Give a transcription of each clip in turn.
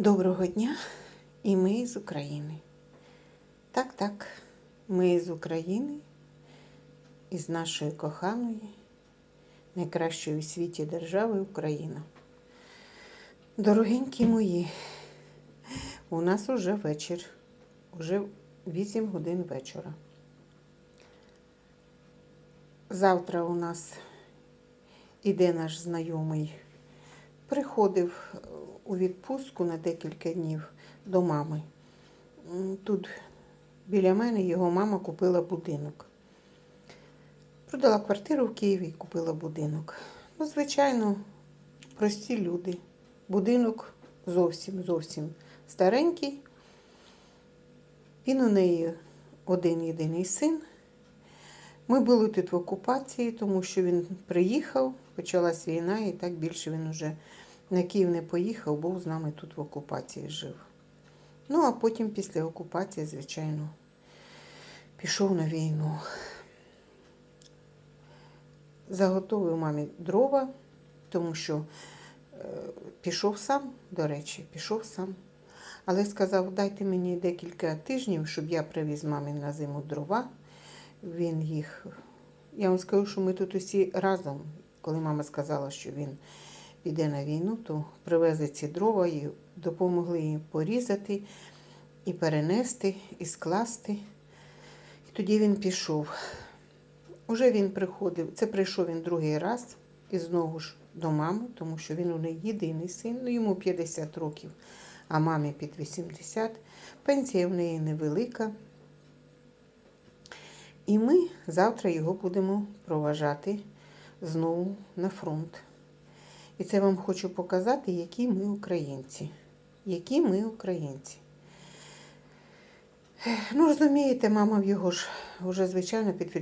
Доброго дня, і ми з України. Так, так, ми з України, із нашої коханої, найкращої у світі держави Україна. Дорогенькі мої, у нас уже вечір, уже 8 годин вечора. Завтра у нас іде наш знайомий приходив у відпустку на декілька днів до мами. Тут біля мене його мама купила будинок. Продала квартиру в Києві і купила будинок. Ну, звичайно, прості люди. Будинок зовсім зовсім старенький. Він у неї один єдиний син. Ми були тут в окупації, тому що він приїхав, почалась війна, і так більше він уже на Київ не поїхав, був з нами тут в окупації жив. Ну, а потім після окупації, звичайно, пішов на війну. Заготовив мамі дрова, тому що е, пішов сам, до речі, пішов сам. Але сказав, дайте мені декілька тижнів, щоб я привіз мамі на зиму дрова. Він їх. Я вам скажу, що ми тут усі разом. Коли мама сказала, що він піде на війну, то привезли ці дрова і допомогли їй порізати, і перенести, і скласти. І тоді він пішов. Уже він приходив, це прийшов він другий раз і знову ж до мами, тому що він у неї єдиний син, ну йому 50 років, а мамі під 80. Пенсія в неї невелика. І ми завтра його будемо проважати знову на фронт. І це вам хочу показати, які ми українці. Які ми українці. Ну, розумієте, мама в його ж вже, звичайно, під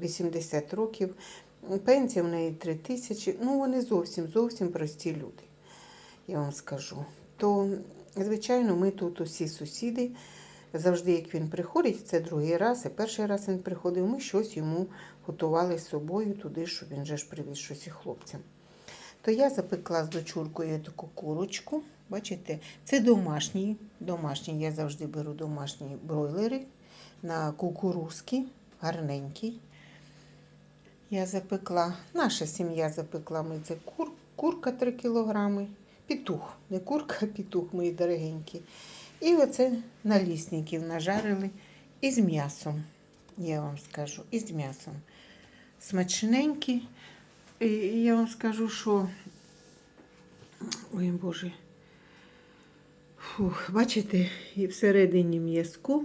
80 років. Пенсія в неї 3 тисячі. Ну, вони зовсім, зовсім прості люди, я вам скажу. То, звичайно, ми тут усі сусіди. Завжди, як він приходить, це другий раз, і перший раз він приходив, ми щось йому готували з собою туди, щоб він же ж привіз щось і хлопцям. То я запекла з дочуркою таку курочку. Бачите, це домашній. Домашній, я завжди беру домашні бройлери на кукурузки, гарненький. Я запекла, наша сім'я запекла ми це кур, курка 3 кілограми, петух, не курка, а петух, мої дорогенькі. І оце налісників нажарили із м'ясом, я вам скажу, із м'ясом. Смачненькі. Я вам скажу, що. Ой, Боже. Фух, бачите, всередині м'язку.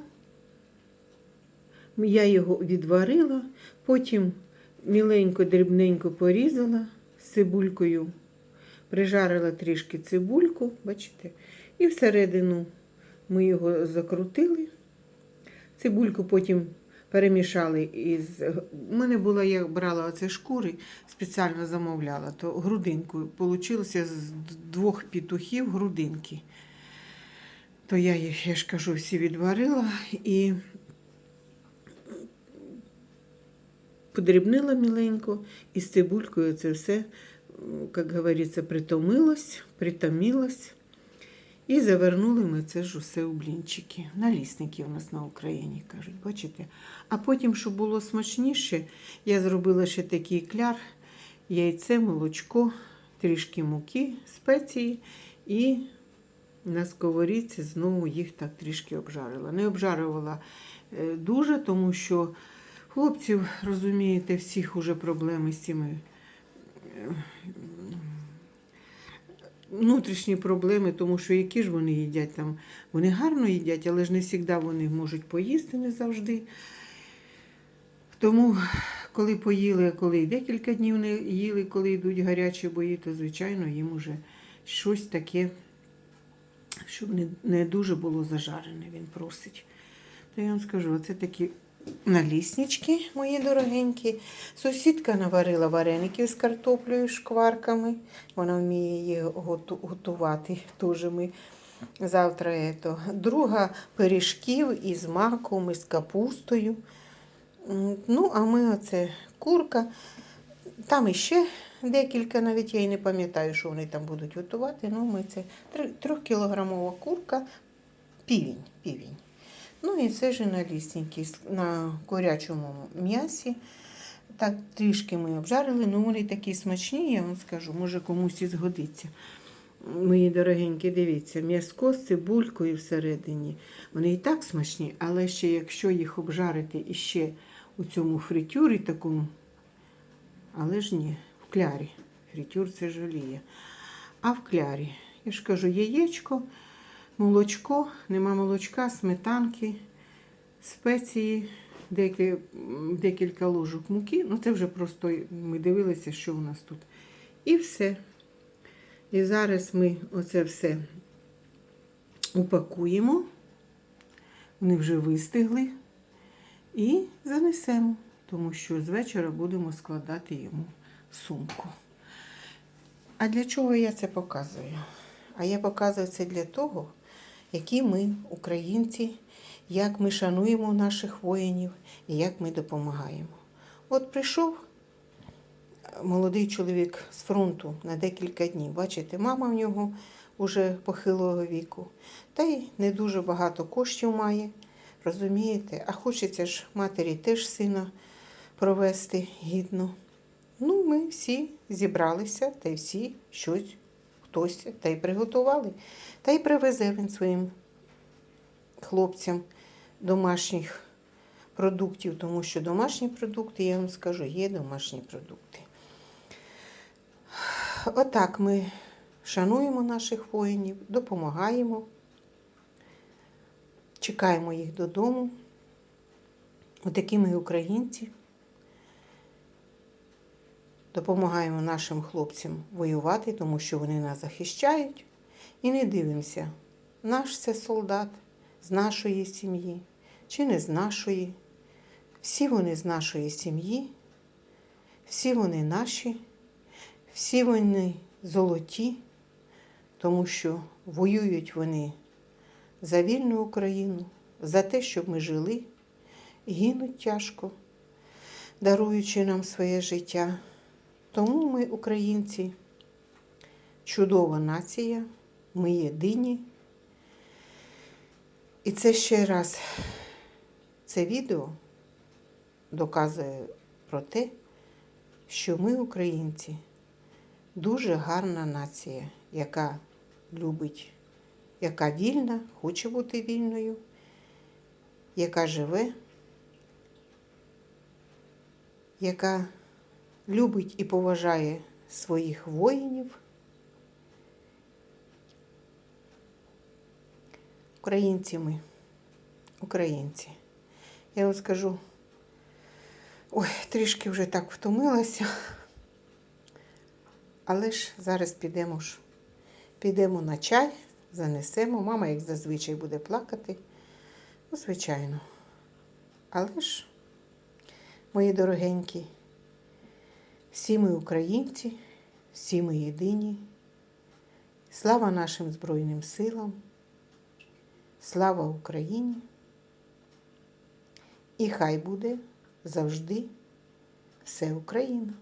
Я його відварила, потім міленько, дрібненько порізала з цибулькою, прижарила трішки цибульку, бачите, і всередину ми його закрутили. Цибульку потім перемішали із. У мене була, я брала оце шкури, спеціально замовляла, то грудинку. Получилося з двох петухів грудинки. То я їх, я ж кажу, всі відварила і подрібнила міленько, і з цибулькою це все, як говориться, притомилось, притомилось. І завернули ми це ж усе у блінчики. Налісники у нас на Україні кажуть, бачите? А потім, щоб було смачніше, я зробила ще такий кляр, яйце, молочко, трішки муки, спеції і на сковорідці знову їх так трішки обжарила. Не обжарювала е, дуже, тому що хлопців, розумієте, всіх уже проблеми з цими. Внутрішні проблеми, тому що які ж вони їдять там. Вони гарно їдять, але ж не завжди вони можуть поїсти, не завжди. Тому, коли поїли, а коли декілька днів не їли, коли йдуть гарячі бої, то, звичайно, їм уже щось таке, щоб не, дуже було зажарене, він просить. То я вам скажу, оце такі наліснички, мої дорогенькі. Сусідка наварила вареників з картоплею, шкварками. Вона вміє їх готувати. Дуже ми завтра. Ето. Друга пиріжків із маком, із капустою. Ну, а ми оце курка. Там іще декілька, навіть я і не пам'ятаю, що вони там будуть готувати. Ну, ми це трьохкілограмова курка, півень, півень. Ну і це ж на лісненький, на курячому м'ясі. Так трішки ми обжарили, ну вони такі смачні, я вам скажу, може комусь і згодиться. Мої дорогенькі, дивіться, м'яско з цибулькою всередині. Вони і так смачні, але ще якщо їх обжарити іще у цьому фритюрі такому, але ж ні, в клярі. Фритюр це жаліє. А в клярі, я ж кажу, яєчко, молочко, нема молочка, сметанки, спеції, декілька ложок муки. Ну це вже просто ми дивилися, що у нас тут. І все. І зараз ми оце все упакуємо. Вони вже вистигли. І занесемо, тому що з вечора будемо складати йому сумку. А для чого я це показую? А я показую це для того, які ми, українці, як ми шануємо наших воїнів і як ми допомагаємо. От прийшов молодий чоловік з фронту на декілька днів. Бачите, мама в нього уже похилого віку, та й не дуже багато коштів має. Розумієте? А хочеться ж матері теж сина провести гідно. Ну, ми всі зібралися, та й всі щось, хтось та й приготували. Та й привезе він своїм хлопцям домашніх продуктів, тому що домашні продукти, я вам скажу, є домашні продукти. Отак ми шануємо наших воїнів, допомагаємо, чекаємо їх додому. Отакі ми українці. Допомагаємо нашим хлопцям воювати, тому що вони нас захищають. І не дивимося, наш це солдат з нашої сім'ї чи не з нашої. Всі вони з нашої сім'ї, всі вони наші, всі вони золоті, тому що воюють вони за вільну Україну, за те, щоб ми жили, гинуть тяжко, даруючи нам своє життя. Тому ми, українці, чудова нація, ми єдині. І це ще раз це відео доказує про те, що ми, українці, дуже гарна нація, яка любить, яка вільна, хоче бути вільною, яка живе, яка любить і поважає своїх воїнів. Українці ми, українці. Я вам скажу, ой, трішки вже так втомилася. Але ж зараз підемо ж, підемо на чай, занесемо. Мама, як зазвичай, буде плакати. Ну, звичайно. Але ж, мої дорогенькі, всі ми українці, всі ми єдині. Слава нашим Збройним силам, слава Україні! І хай буде завжди все Україна!